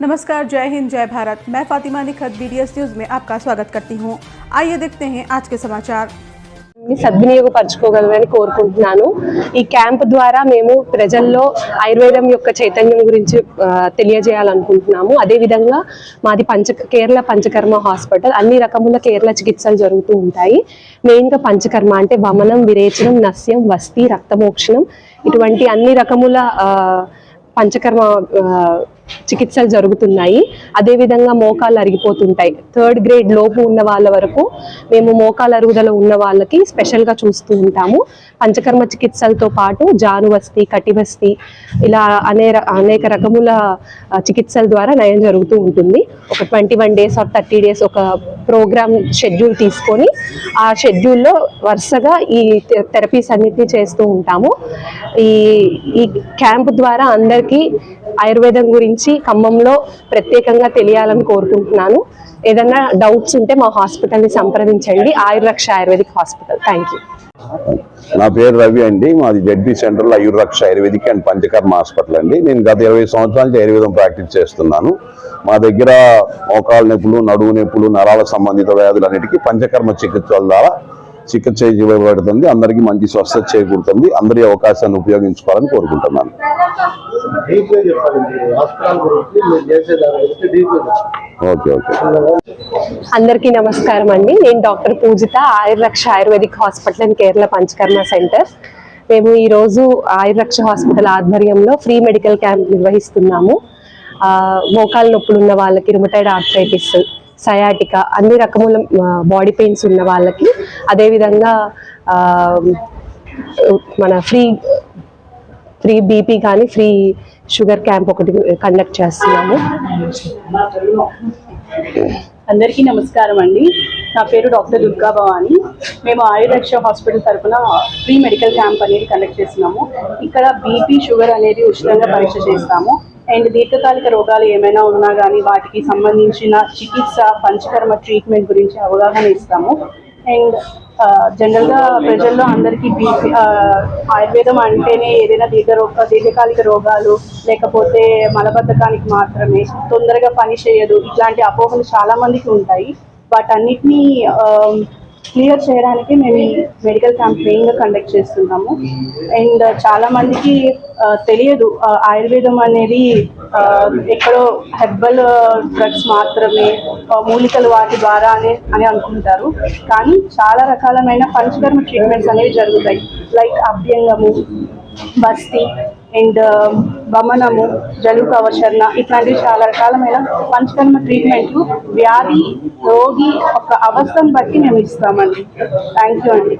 नमस्कार जय हिंद जय भारत मैं फातिमा निखत बीडीएस न्यूज में आपका स्वागत करती हूँ आइए देखते हैं आज के समाचार ని సద్వినియోగపరచుకోగలరని కోరుకుంటున్నాను ఈ క్యాంప్ ద్వారా మేము ప్రజల్లో ఆయుర్వేదం యొక్క చైతన్యం గురించి ఆ, తెలియజేయాలనుకుంటున్నాము అదేవిధంగా మాది పంచ కేరళ పంచకర్మ హాస్పిటల్ అన్ని రకముల కేరళ చికిత్సలు జరుగుతూ ఉంటాయి మెయిన్గా పంచకర్మ అంటే వమనం విరేచనం నస్యం వస్తి రక్తమోక్షణం ఇటువంటి అన్ని రకముల ఆ, పంచకర్మ ఆ, చికిత్సలు జరుగుతున్నాయి. అదేవిధంగా మోకాలు అరిగిపోతుంటాయి. థర్డ్ గ్రేడ్ లోపు ఉన్న వాళ్ళ వరకు మేము మోకాలు అరుగుదల ఉన్న వాళ్ళకి స్పెషల్గా చూస్తూ ఉంటాము. పంచకర్మ చికిత్సలతో పాటు జానువస్తి కటివస్తి ఇలా అనే అనేక రకముల చికిత్సల ద్వారా నయం జరుగుతూ ఉంటుంది. ఒక twenty one days or thirty days ఒక ప్రోగ్రామ్ షెడ్యూల్ తీసుకొని ఆ షెడ్యూల్లో వరుసగా ఈ థెరపీస్ అన్నిటినీ చేస్తూ ఉంటాము. ఈ ఈ క్యాంప్ ద్వారా అందరికీ ఆయుర్వేదం గురించి ఖమ్మంలో ప్రత్యేకంగా తెలియాలని కోరుకుంటున్నాను. ఏదైనా డౌట్స్ ఉంటే మా హాస్పిటల్ని సంప్రదించండి. Ayuraksha Ayurvedic hospital. Thank you నా పేరు రవి అండి. మాది జడ్బీ సెంటర్లో ఆయుర్రక్ష ఆయుర్వేదిక్ అండ్ పంచకర్మ హాస్పిటల్ అండి. నేను గత ఇరవై సంవత్సరాల నుంచి ఆయుర్వేదం ప్రాక్టీస్ చేస్తున్నాను. మా దగ్గర మోకాలు నొప్పులు నడువు నొప్పులు నరాల సంబంధిత వ్యాధులన్నిటికీ పంచకర్మ చికిత్సల ద్వారా చికిత్స చేయబడుతుంది అందరికీ మంచి స్వస్థత చేకూరుతుంది. అందరి అవకాశాన్ని ఉపయోగించుకోవాలని కోరుకుంటున్నాను. డీప్గా చెప్పాలి మీరు హాస్పిటల్ గురించి మీరు చేసే దాని గురించి ఓకే ఓకే. అందరికీ నమస్కారం అండి. నేను doctor Pujitha Ayuraksha Ayurvedic hospital and Kerala Panchakarma centre. మేము ఈరోజు ఆయుర్రక్ష హాస్పిటల్ ఆధ్వర్యంలో ఫ్రీ మెడికల్ క్యాంప్ నిర్వహిస్తున్నాము. ఆ, మోకాలు నొప్పులు ఉన్న వాళ్ళకి రుమటైడ్ ఆర్థరైటిస్ సయాటిక అన్ని రకముల బాడీ పెయిన్స్ ఉన్న వాళ్ళకి అదేవిధంగా మన ఫ్రీ ఫ్రీ బీపీ కానీ ఫ్రీ షుగర్ క్యాంప్ ఒకటి కండక్ట్ చేస్తున్నాము. అందరికీ నమస్కారం అండి. నా పేరు డాక్టర్ దుర్గా భవాని. మేము ఆయుర్రక్ష హాస్పిటల్ తరఫున ఫ్రీ మెడికల్ క్యాంప్ అనేది కండక్ట్ చేస్తున్నాము. ఇక్కడ బీపీ షుగర్ అనేది ఉచితంగా పరీక్ష చేస్తాము. అండ్ దీర్ఘకాలిక రోగాలు ఏమైనా ఉన్నా కానీ వాటికి సంబంధించిన చికిత్స పంచకర్మ ట్రీట్మెంట్ గురించి అవగాహన ఇస్తాము. అండ్ జనరల్గా ప్రజల్లో అందరికీ బీపీ ఆయుర్వేదం అంటేనే ఏదైనా దీర్ఘరోగ దీర్ఘకాలిక రోగాలు లేకపోతే మలబద్ధకానికి మాత్రమే తొందరగా పని చేయదు ఇట్లాంటి అపోహలు చాలా మందికి ఉంటాయి. వాటన్నిటినీ క్లియర్ చేయడానికి మేము ఈ మెడికల్ క్యాంపెయిన్గా కండక్ట్ చేస్తున్నాము. అండ్ చాలా మందికి తెలియదు ఆయుర్వేదం అనేది ఎక్కడో హెర్బల్ డ్రగ్స్ మాత్రమే మూలికలు వాటి ద్వారా అనే అని అనుకుంటారు. కానీ చాలా రకాలమైన పంచకర్మ ట్రీట్మెంట్స్ అనేవి జరుగుతాయి. లైక్ అభ్యంగము బస్తి అండ్ భమనము జలుక అవసరణ ఇట్లాంటివి చాలా రకాలమైన పంచకర్మ ట్రీట్మెంట్లు వ్యాధి రోగి ఒక అవస్థను బట్టి మేము ఇస్తామండి. థ్యాంక్ యూ అండి.